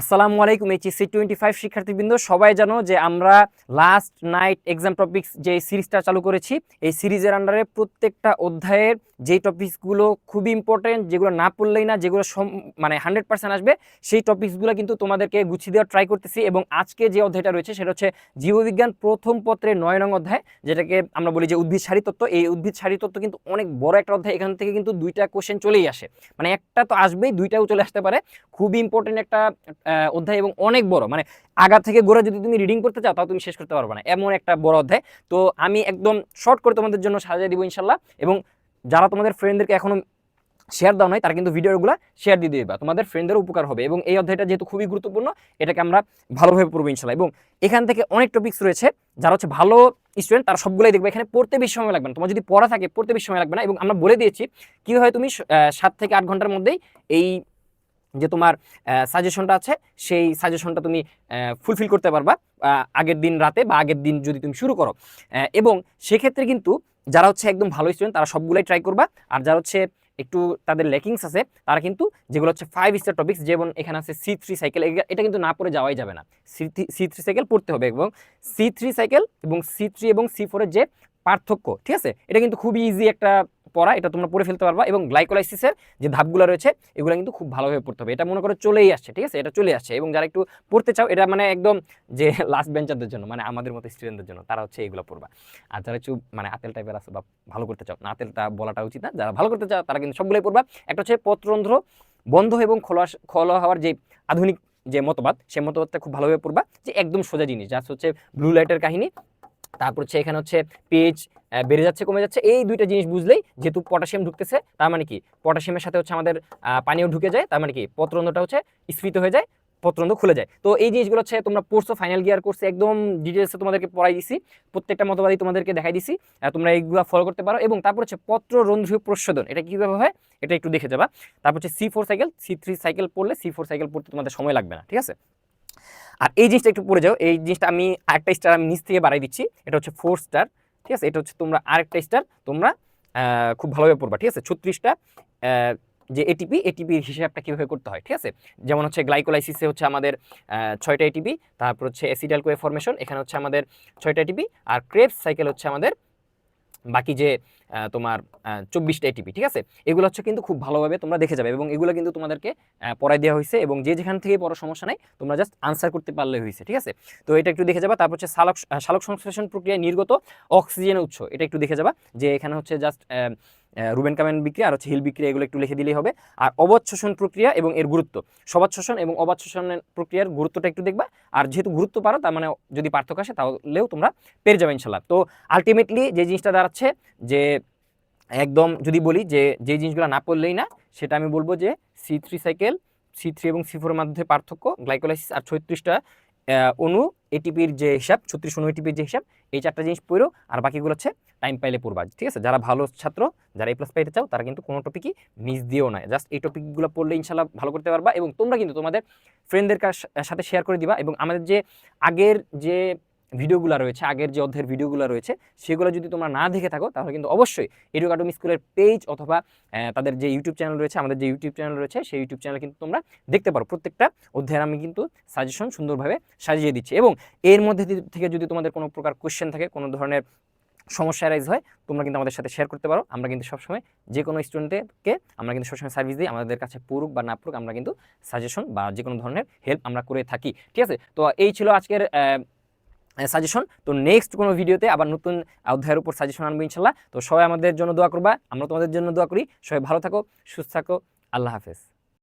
আসসালামু আলাইকুম HSC twenty five শিক্ষার্থীবৃন্দ, সবাই জানো যে আমরা লাস্ট নাইট এক্সাম টপিক্স যে সিরিজটা চালু করেছি, এই সিরিজের আন্ডারে প্রত্যেকটা অধ্যায়ের যে টপিকসগুলো খুবই ইম্পর্টেন্ট যেগুলো না পড়লেই না, যেগুলো মানে হান্ড্রেড পার্সেন্ট আসবে, সেই টপিকসগুলো কিন্তু তোমাদেরকে গুছিয়ে দেওয়ার ট্রাই করতেছি এবং আজকে যে অধ্যায়টা রয়েছে সেটা হচ্ছে জীববিজ্ঞান প্রথম পত্রের নয় নং অধ্যায়, যেটাকে আমরা বলি যে উদ্ভিদ সারি তত্ত্ব। এই উদ্ভিদ সারি তত্ত্ব কিন্তু অনেক বড় একটা অধ্যায়, এখান থেকে কিন্তু দুইটা কোশ্চেন চলেই আসে। মানে একটা তো আসবেই, দুইটাও চলে আসতে পারে। খুবই ইম্পর্টেন্ট একটা অধ্যায় এবং অনেক বড়। মানে আগা থেকে গোড়া যদি তুমি রিডিং করতে চাও, তাও তুমি শেষ করতে পারবে না। এমন একটা বড় অধ্যায়। তো আমি একদম শর্ট করে তোমাদের জন্য সাজিয়ে দিব ইনশাল্লাহ। এবং যারা তোমাদের ফ্রেন্ডদেরকে এখনও শেয়ার দাও নাই, তারা কিন্তু ভিডিওগুলো শেয়ার দিয়ে দিবা। তোমাদের ফ্রেন্ডদের উপকার হবে। এবং এই অধ্যায়টা যেহেতু খুবই গুরুত্বপূর্ণ, এটাকে আমরা ভালোভাবে পড়ব ইনশাল্লাহ। এবং এখান থেকে অনেক টপিক্স রয়েছে। যারা হচ্ছে ভালো স্টুডেন্ট তারা সবগুলোই দেখবে। এখানে পড়তে বেশি সময় লাগবে না। তোমার যদি পড়া থাকে, পড়তে বেশি সময় লাগবে না। এবং আমরা বলে দিয়েছি কীভাবে তুমি সাত থেকে আট ঘণ্টার মধ্যেই এই যে তোমার সাজেশনটা আছে, সেই সাজেশনটা তুমি ফুলফিল করতে পারবা আগের দিন রাতে বা আগের দিন যদি তুমি শুরু করো। এবং সেক্ষেত্রে কিন্তু যারা হচ্ছে একদম ভালো স্টুডেন্ট তারা সবগুলাই ট্রাই করবা। আর যারা হচ্ছে একটু তাদের লেকিংস আছে, তারা কিন্তু যেগুলো হচ্ছে ফাইভ স্টার টপিক্স যেমন এখানে আছে সি থ্রি সাইকেল এটা কিন্তু না পড়ে যাওয়াই যাবে না। সি থ্রি সাইকেল পড়তে হবে এবং সি থ্রি সাইকেল এবং সি থ্রি এবং সি ফোরের যে পার্থক্য, ঠিক আছে? এটা কিন্তু খুবই ইজি একটা পড়া, এটা তোমরা পড়ে ফেলতে পারবা এবং গ্লাইকোলাইসিসের যে ধাপগুলো রয়েছে, এগুলো কিন্তু খুব ভালোভাবে পড়তে হবে। এটা মনে করো চলেই আসছে, ঠিক আছে? এটা চলে আসছে এবং যারা একটু পড়তে চাও, এটা মানে একদম যে লাস্ট বেঞ্চারদের জন্য মানে আমাদের মতো স্টুডেন্টদের জন্য, তারা হচ্ছে এগুলো পড়বা। আর যারা একটু মানে আতেল টাইপের আছে বা ভালো করতে চাও, না আতেলটা বলাটা উচিত না, যারা ভালো করতে চাও, তারা কিন্তু সবগুলোই পড়বা। একটা হচ্ছে পত্রন্ধ্র বন্ধ এবং খোলা খোলা হওয়ার যে আধুনিক যে মতবাদ সেই মতবাদটা খুব ভালোভাবে পড়বা, যে একদম সোজা জিনিস যা হচ্ছে ব্লু লাইটের কাহিনী তারপর হচ্ছে এখানে হচ্ছে পেজ বেড়ে যাচ্ছে, কমে যাচ্ছে, এই দুইটা জিনিস বুঝলেই যেহেতু পটাশিয়াম ঢুকতেছে, তার মানে কি? পটাশিয়ামের সাথে হচ্ছে আমাদের পানিও ঢুকে যায়, তার মানে কি? পত্রন্ধ্রটা হচ্ছে স্ফীত হয়ে যায় পত্রন্ধ্র খুলে যায়। তো এই জিনিসগুলো হচ্ছে তোমরা পড়ছো ফাইনাল গিয়ার কোর্সে একদম ডিটেলসে তোমাদেরকে পড়াই দিছি, প্রত্যেকটা মতবাদই তোমাদেরকে দেখাই দিছি তোমরা এইগুলো ফলো করতে পারো এবং তারপর হচ্ছে পত্র রন্ধ্রীয় প্রশোধন এটা কীভাবে হয়? এটা একটু দেখে যাবা। তারপর হচ্ছে C four cycle C three cycle পড়লে সি ফোর সাইকেল পড়তে তোমাদের সময় লাগবে না, ঠিক আছে? আর এই জিনিসটা একটু পড়ে যাও। এই জিনিসটা আমি আরেকটা স্টার আমি নিচ থেকে বাড়াই দিচ্ছি। এটা হচ্ছে ফোর স্টার ঠিক আছে? এটা হচ্ছে তোমরা আরেকটা স্টার তোমরা খুব ভালোভাবে পড়বা, ঠিক আছে? ছত্রিশটা যে এটিপি এটিপির হিসাবটা কীভাবে করতে হয়, ঠিক আছে? যেমন হচ্ছে গ্লাইকোলাইসিসে হচ্ছে আমাদের ছয়টা এটিপি তারপর হচ্ছে অ্যাসিডাল কোয়ে ফরমেশন এখানে হচ্ছে আমাদের ছয়টা এটিপি আর ক্রেবস সাইকেল হচ্ছে আমাদের বাকি যে তোমার চব্বিশটা এটিপি ঠিক আছে? এগুলো হচ্ছে কিন্তু খুব ভালোভাবে তোমরা দেখে যাবে এবং এগুলো কিন্তু তোমাদেরকে পড়ায় দেওয়া হয়েছে এবং যে যেখান থেকে পড়ার সমস্যা নাই, তোমরা জাস্ট আনসার করতে পারলে হয়েছে, ঠিক আছে? তো এটা একটু দেখে যাবা, তারপর হচ্ছে শালক সালোক সংশ্লেষণ প্রক্রিয়ায় নির্গত অক্সিজেনের উৎস, এটা একটু দেখে যাবা যে এখানে হচ্ছে জাস্ট রুবেন কামেন বিক্রিয়া আর হচ্ছে হিল বিক্রিয়া এগুলো একটু লিখে দিলেই হবে। আর অবাধ শোষণ প্রক্রিয়া এবং এর গুরুত্ব। সবাদ শোষণ এবং অবাধ শোষণের প্রক্রিয়ার গুরুত্বটা একটু দেখবা। আর যেহেতু গুরুত্ব পারো, তার মানে যদি পার্থক্য আসে, তাহলেও তোমরা পেরে যাবে ইনশাল্লাহ। তো আলটিমেটলি যে জিনিসটা দাঁড়াচ্ছে, যে একদম যদি বলি যে যে জিনিসগুলো না পড়লেই না, সেটা আমি বলব যে C three cycle, C three এবং সি মধ্যে পার্থক্য, গ্লাইকোলাইসিস আর ছত্রিশটা অণু এটিপির যে হিসাব, ছত্রিশ শূন্য এটিপির যে হিসাব, এই চারটা জিনিস পড়ো, আর বাকিগুলো হচ্ছে টাইম পাইলে পড়বা। ঠিক আছে? যারা ভালো ছাত্র, যারা এ প্লাস পাইতে চাও, তারা কিন্তু কোনো টপিকই মিস দিও না। জাস্ট এই টপিকগুলো পড়লে ইনশাল্লাহ ভালো করতে পারবা এবং তোমরা কিন্তু তোমাদের ফ্রেন্ডদের সাথে শেয়ার করে দিবা এবং আমাদের যে আগের যে ভিডিওগুলো রয়েছে, আগের যে অধ্যায়ের ভিডিওগুলো রয়েছে, সেগুলো যদি তোমরা না দেখে থাকো, তাহলে কিন্তু অবশ্যই এডুকাটমি স্কুলের পেজ অথবা তাদের যে ইউটিউব চ্যানেল রয়েছে, আমাদের যে ইউটিউব চ্যানেল রয়েছে, সেই ইউটিউব চ্যানেল কিন্তু তোমরা দেখতে পারো। প্রত্যেকটা অধ্যায়ের আমি কিন্তু সাজেশন সুন্দরভাবে সাজিয়ে দিচ্ছি। এবং এর মধ্যে থেকে যদি তোমাদের কোনো প্রকার কোশ্চেন থাকে, কোনো ধরনের সমস্যা রাইজ হয়, তোমরা কিন্তু আমাদের সাথে শেয়ার করতে পারো। আমরা কিন্তু সবসময় যে কোনো স্টুডেন্টকে আমরা কিন্তু সবসময় সার্ভিস দিই, আমাদের কাছে পড়ুক বা না পড়ুক, আমরা কিন্তু সাজেশন বা যে কোনো ধরনের হেল্প আমরা করে থাকি। ঠিক আছে? তো এই ছিল আজকের সাজেশন তো নেক্সট কোনো ভিডিওতে আবার নতুন অধ্যায়ের উপর সাজেশন আনব ইনশাল্লাহ। তো সবাই আমাদের জন্য দোয়া করবা আমরা তোমাদের জন্য দোয়া করি। সবাই ভালো থাকো, সুস্থ থাকো। আল্লাহ হাফেজ।